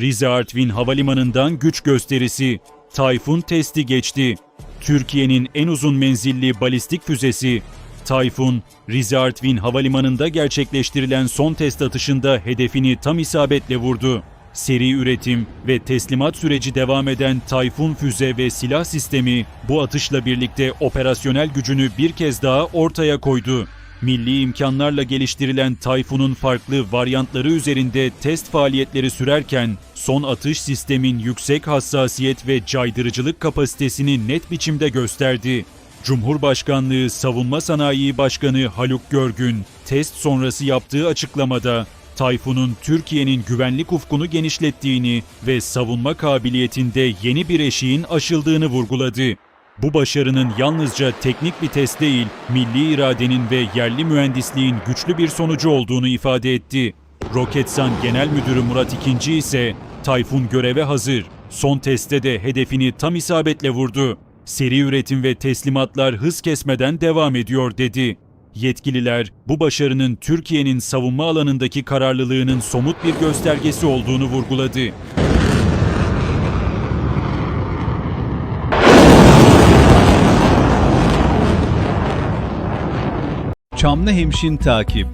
Rize Artvin Havalimanı'ndan güç gösterisi. Tayfun testi geçti. Türkiye'nin en uzun menzilli balistik füzesi Tayfun, Rize Artvin Havalimanı'nda gerçekleştirilen son test atışında hedefini tam isabetle vurdu. Seri üretim ve teslimat süreci devam eden Tayfun füze ve silah sistemi bu atışla birlikte operasyonel gücünü bir kez daha ortaya koydu. Milli imkanlarla geliştirilen Tayfun'un farklı varyantları üzerinde test faaliyetleri sürerken son atış sistemin yüksek hassasiyet ve caydırıcılık kapasitesini net biçimde gösterdi. Cumhurbaşkanlığı Savunma Sanayi Başkanı Haluk Görgün, test sonrası yaptığı açıklamada Tayfun'un Türkiye'nin güvenlik ufkunu genişlettiğini ve savunma kabiliyetinde yeni bir eşiğin aşıldığını vurguladı. Bu başarının yalnızca teknik bir test değil, milli iradenin ve yerli mühendisliğin güçlü bir sonucu olduğunu ifade etti. Roketsan Genel Müdürü Murat İkinci ise Tayfun göreve hazır. Son testte de hedefini tam isabetle vurdu. Seri üretim ve teslimatlar hız kesmeden devam ediyor dedi. Yetkililer bu başarının Türkiye'nin savunma alanındaki kararlılığının somut bir göstergesi olduğunu vurguladı. Çamlıhemşin takip